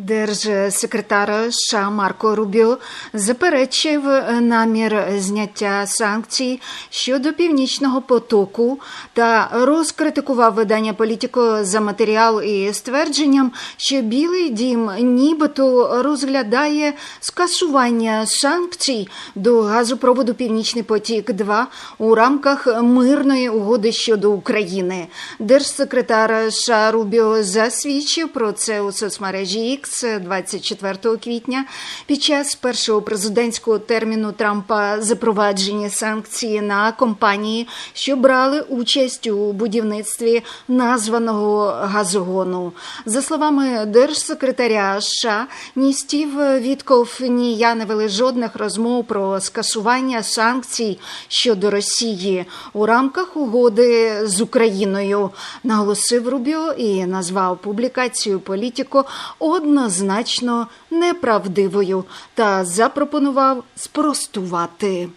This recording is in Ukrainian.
Держсекретар США Марко Рубіо заперечив намір зняття санкцій щодо північного потоку та розкритикував видання Політіко за матеріал і ствердженням, що Білий Дім нібито розглядає скасування санкцій до газопроводу Північний потік 2 у рамках мирної угоди щодо України. Держсекретар США Рубіо засвідчив про це у соцмережі X 24 квітня під час першого президентського терміну Трампа запровадження санкцій на компанії, що брали участь у будівництві названого газогону. За словами держсекретаря США, ні Стів Вітков, ні я не вели жодних розмов про скасування санкцій щодо Росії у рамках угоди з Україною, наголосив Рубіо і назвав публікацію політико однозначно неправдивою та запропонував спростувати.